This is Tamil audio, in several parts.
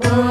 Bye.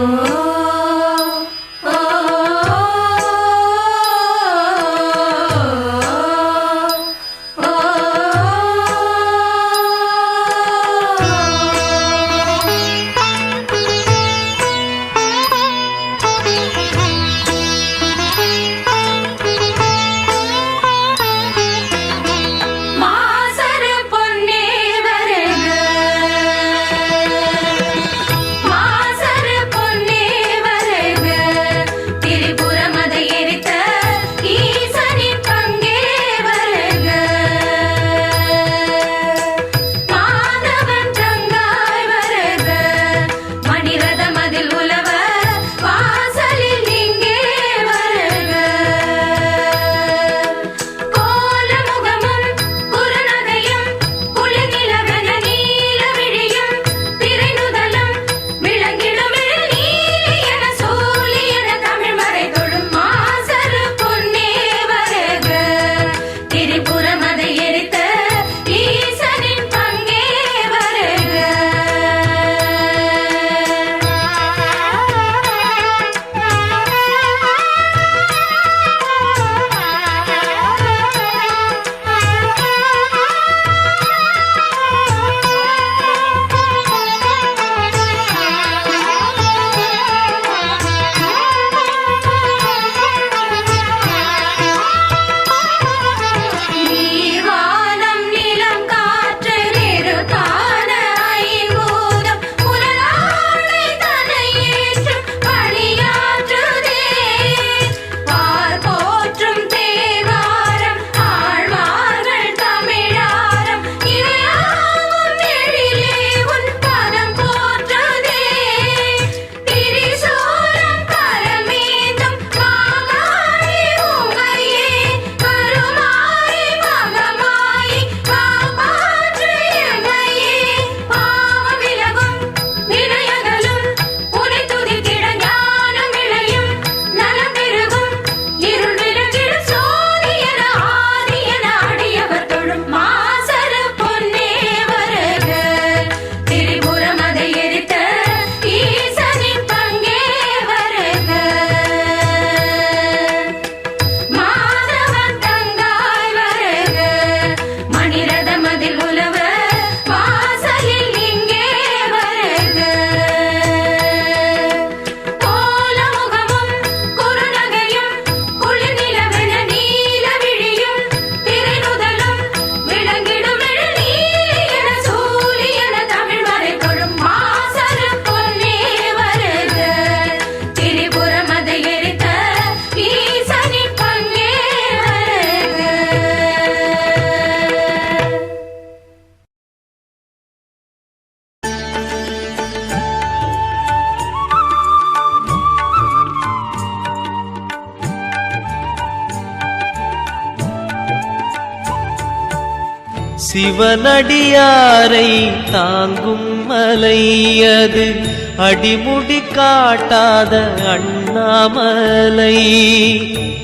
சிவனடியாரை தாங்கும் மலை அது. அடிமுடி காட்டாத அண்ணாமலை.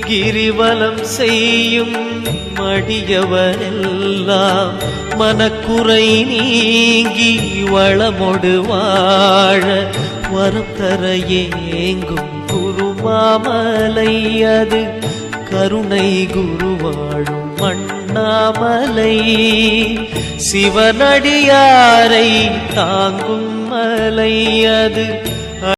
கிரிவலம் செய்யும் மடியவரெல்லாம் மனக்குறை நீங்கி வளமொடு வாழ. வரம் தர ஏங்கும் குருமாமலை அது. கருணை குருவாழும் மண் அண்ணாமலை. சிவனடியாரை தாங்கும் மலை அது.